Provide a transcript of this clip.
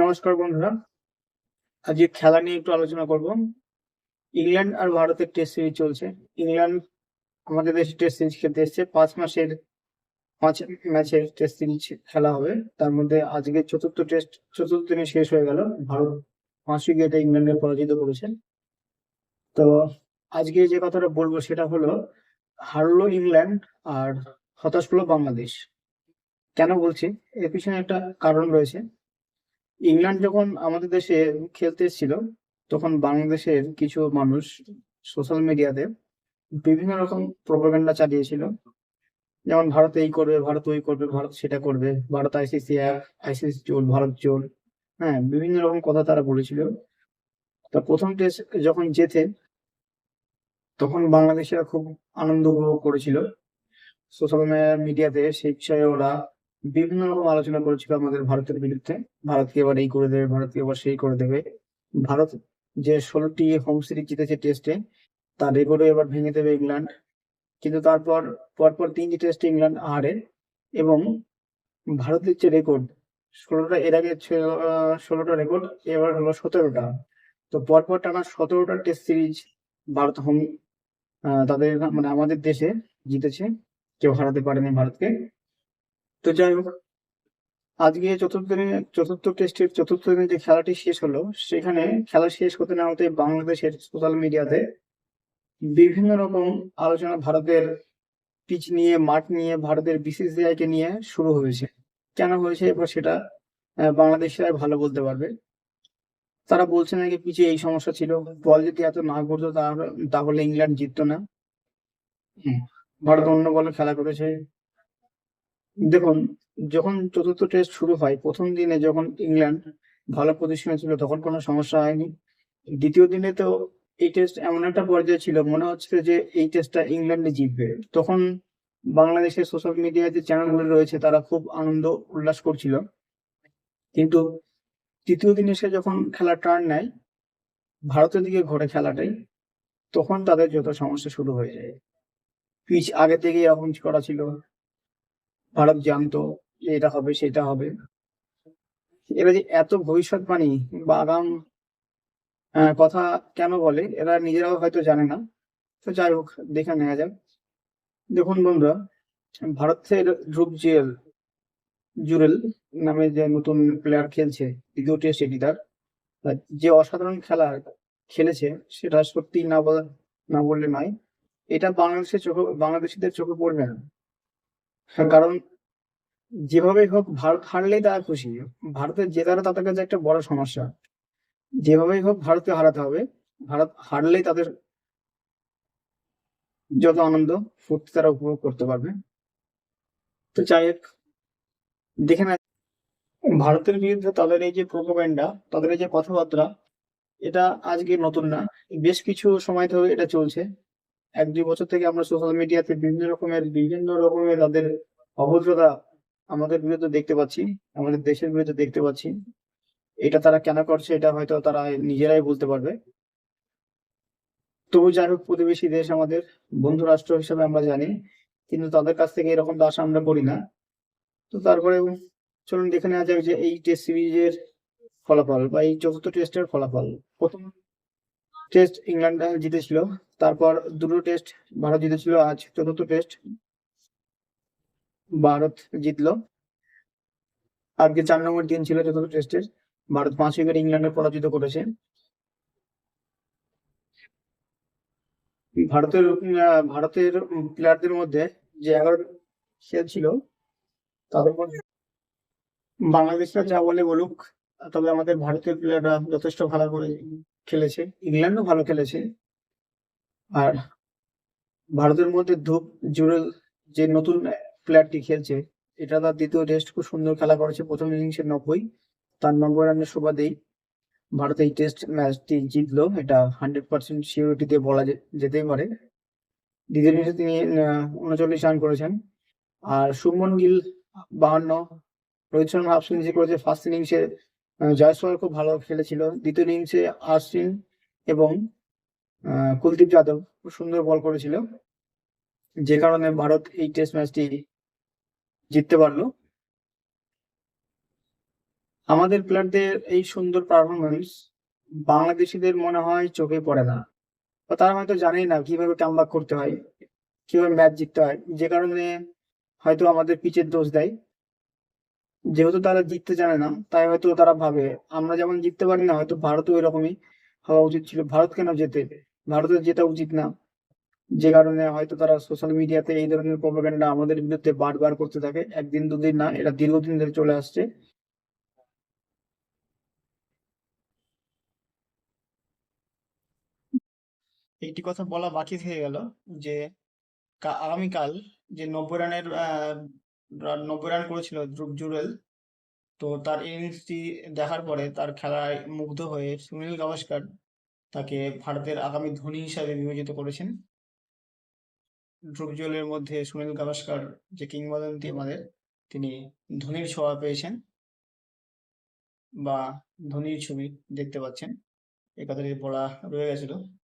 নমস্কার বন্ধুরা। আজকে খেলা নিয়ে একটু আলোচনা করব। ইংল্যান্ড আর ভারতের টেস্ট সিরিজ চলছে। ইংল্যান্ড আমাদের দেশে টেস্ট সিরিজ খেলতে এসছে। পাঁচ মাসের, পাঁচ ম্যাচের টেস্ট সিরিজ খেলা হবে। তার মধ্যে আজকে চতুর্থ টেস্ট চতুর্থ দিনে শেষ হয়ে গেল। ভারত পাঁচ উইকেটে ইংল্যান্ডকে পরাজিত করেছে। তো আজকে যে কথাটা বলব সেটা হলো, হারলো ইংল্যান্ড আর হতাশ হলো বাংলাদেশ। কেন বলছি? এর পিছনে একটা কারণ রয়েছে। ইংল্যান্ড যখন আমাদের দেশে খেলতে এসেছিল, তখন বাংলাদেশের কিছু মানুষ সোশ্যাল মিডিয়াতে বিভিন্ন রকম প্রপাগান্ডা চালিয়েছিল। যেমন ভারত এই করবে, ভারত ওই করবে, ভারত সেটা করবে, ভারত আইসিসি এক আইসিসি চোর ভারত চোর হ্যাঁ বিভিন্ন রকম কথা তারা বলেছিল। তা প্রথম টেস্ট যখন জেতে, তখন বাংলাদেশিরা খুব আনন্দ উপভোগ করেছিল। সোশ্যাল মিডিয়াতে সেই বিষয়ে ওরা বিভিন্ন রকম আলোচনা করেছিল আমাদের ভারতের বিরুদ্ধে। ভারতকে এবার এই করে দেবে, ভারতকে এবার সেই করে দেবে। ভারত যে ষোলোটি হোম সিরিজ জিতেছে টেস্টে তার রেকর্ডও এবার ভেঙে দেবে ইংল্যান্ড। কিন্তু তারপর, পরপর তিনটি টেস্টে ইংল্যান্ড হারে এবং ভারতের যে রেকর্ড ষোলোটা এর আগে ষোলোটা রেকর্ড এবার হলো সতেরোটা। তো পরপর টানা সতেরোটা টেস্ট সিরিজ ভারত হোম তাদের মানে আমাদের দেশে জিতেছে। কেউ হারাতে পারেনি ভারতকে। তো যাই হোক, আজকে চতুর্থ দিনে, চতুর্থ টেস্টের চতুর্থ দিনে যে খেলাটি শেষ হলো, সেখানে খেলা শেষ হতে না হতে বাংলাদেশের সোশ্যাল মিডিয়াতে বিভিন্ন রকম আলোচনা ভারতের পিচ নিয়ে, মাঠ নিয়ে, ভারতের বিসিসিআই কে নিয়ে শুরু হয়েছে। কেন হয়েছে? এবার সেটা বাংলাদেশিরাই ভালো বলতে পারবে। তারা বলছে নাকি পিচে এই সমস্যা ছিল। বল যদি এত না করতো তাহলে ইংল্যান্ড জিততো না। ভারত অন্য বলে খেলা করেছে। দেখুন, যখন চতুর্থ টেস্ট শুরু হয়, প্রথম দিনে যখন ইংল্যান্ড ভালো পজিশনে ছিল, তখন কোনো সমস্যা হয়নি। দ্বিতীয় দিনে তো এই টেস্ট এমন একটা পর্যায়ে ছিল, মনে হচ্ছিল যে এই টেস্টটা ইংল্যান্ডে জিতবে। তখন বাংলাদেশের সোশ্যাল মিডিয়ায় যে চ্যানেলগুলো রয়েছে, তারা খুব আনন্দ, উল্লাস করছিল। কিন্তু তৃতীয় দিনে সে যখন খেলা টার্ন নেয়, ভারতের দিকে ঘোরে খেলাটাই, তখন তাদের যত সমস্যা শুরু হয়ে যায়। পিচ আগে থেকেই এরকম করা ছিল। ভারত জানতো এটা হবে, সেটা হবে। এরা যে এত ভবিষ্যৎবাণী বা আগাম কথা কেন বলে, এরা নিজেরাও হয়তো জানে না। তো যাই হোক, দেখে নেওয়া যাক। দেখুন বন্ধুরা, ভারতের ধ্রুব জুয়েল জুরেল নামে যে নতুন প্লেয়ার খেলছে দ্বিতীয় টেস্ট এটি তার যে অসাধারণ খেলা খেলেছে, সেটা সত্যি না বলা, না বললে নয়। এটা বাংলাদেশের চোখে, বাংলাদেশিদের চোখে পড়বে না। কারণ যেভাবেই হোক ভারত হারলেই তারা খুশি। ভারতের জেতাটা তাদের কাছে একটা বড় সমস্যা। যেভাবেই হোক ভারতকে হারাতে হবে। ভারত হারলেই তাদের যত আনন্দ, ফুর্তি তারা উপভোগ করতে পারবে। তো যাই হোক, দেখে না ভারতের বিরুদ্ধে তাদের এই যে প্রোপাগান্ডা, তাদের এই যে কথাবার্তা, এটা আজকে নতুন না। বেশ কিছু সময় ধরে এটা চলছে। এক, দুই বছর থেকে আমরা সোশ্যাল মিডিয়াতে বিভিন্ন রকমের বিভিন্ন রকমের তাদের অভদ্রতা আমাদের বিরুদ্ধে দেখতে পাচ্ছি, আমাদের দেশের বিরুদ্ধে দেখতে পাচ্ছি। এটা তারা কেন করছে, এটা হয়তো তারা নিজেরাই বলতে পারবে। তবু যাই হোক, প্রতিবেশী দেশ আমাদের, বন্ধু রাষ্ট্র হিসেবে আমরা জানি, কিন্তু তাদের কাছ থেকে এরকম আশা আমরা করি না। তো তারপরে চলুন দেখে নেওয়া যাক যে এই টেস্ট সিরিজের ফলাফল বা এই চতুর্থ টেস্টের ফলাফল, প্রথম টেস্ট ইংল্যান্ড জিতেছিল। তারপর দুটো টেস্ট ভারত জিতেছিল, আজ চতুর্থ টেস্ট ভারত জিতলো। আজকে চার নম্বর দিন ছিল চতুর্থ টেস্টের ভারত পাঁচ উইকেট ইংল্যান্ডে পরাজিত করেছে। ভারতের ভারতের প্লেয়ারদের মধ্যে যে এগারো খেলছিল তাদের মধ্যে বাংলাদেশরা যা বলে বলুক তবে আমাদের ভারতের প্লেয়াররা যথেষ্ট ভালো করে খেলেছে। ইংল্যান্ডও ভালো খেলেছে। আর ভারতের মধ্যে ধূপ জুরেল যে নতুন প্লেয়ারটি খেলছে, এটা তার দ্বিতীয় টেস্ট খুব সুন্দর খেলা করেছে। প্রথম ইনিংসে নব্বই। তার নব্বই রানের সুবাদেই ভারত এই টেস্ট ম্যাচটি জিতলো। এটা হান্ড্রেড পার্সেন্ট সিউরিটিতে বলা যেতেই পারে। দ্বিতীয় ইনিংসে তিনি উনচল্লিশ রান করেছেন। আর শুভমন গিল, বাহান্ন। রোহিত শর্মা হাফ করেছে। ফার্স্ট ইনিংসে জয়সওয়াল খুব ভালো খেলেছিল। দ্বিতীয় ইনিংসে আশ্বিন এবং কুলদীপ যাদব খুব সুন্দর বল করেছিল। যে কারণে ভারত এই টেস্ট ম্যাচটি জিততে পারল। আমাদের প্লেয়ারদের এই সুন্দর পারফরমেন্স বাংলাদেশিদের মনে হয় চোখে পড়ে না। তারা হয়তো জানেই না কীভাবে কামব্যাক করতে হয়, কীভাবে ম্যাচ জিততে হয়। যে কারণে হয়তো আমাদের পিচের দোষ দেয়। যেহেতু তারা জিততে জানে না, তাই হয়তো তারা ভাবে, আমরা যেমন জিততে পারি না, হয়তো ভারতও এরকমই হওয়া উচিত ছিল। ভারত কেন জেতে? ভারতের জেতা উচিত না। যে কারণে হয়তো তারা সোশ্যাল মিডিয়াতে এই ধরনের প্রপাগান্ডা আমাদের বিরুদ্ধে বারবার করতে থাকে। একদিন, দুদিন না, এটা দীর্ঘদিন ধরে চলে আসছে। একটি কথা বলা বাকি থেকে গেল যে আগামীকাল যে নব্বই রানের নব্বই রান করেছিল ধ্রুব জুরেল তো তার ইনিংসটি দেখার পরে তার খেলায় মুগ্ধ হয়ে সুনীল গাভাস্কার তাকে ভারতের আগামী ধোনি হিসাবে বিবেচিত করেছেন। ধ্রুব জুরেলের মধ্যে সুনীল গাভাস্কার যে কিংবদন্তি আমাদের, তিনি ধোনির ছোঁয়া পেয়েছেন বা ধোনির ছবি দেখতে পাচ্ছেন। এই কথাটি বলা রয়ে গেছিল।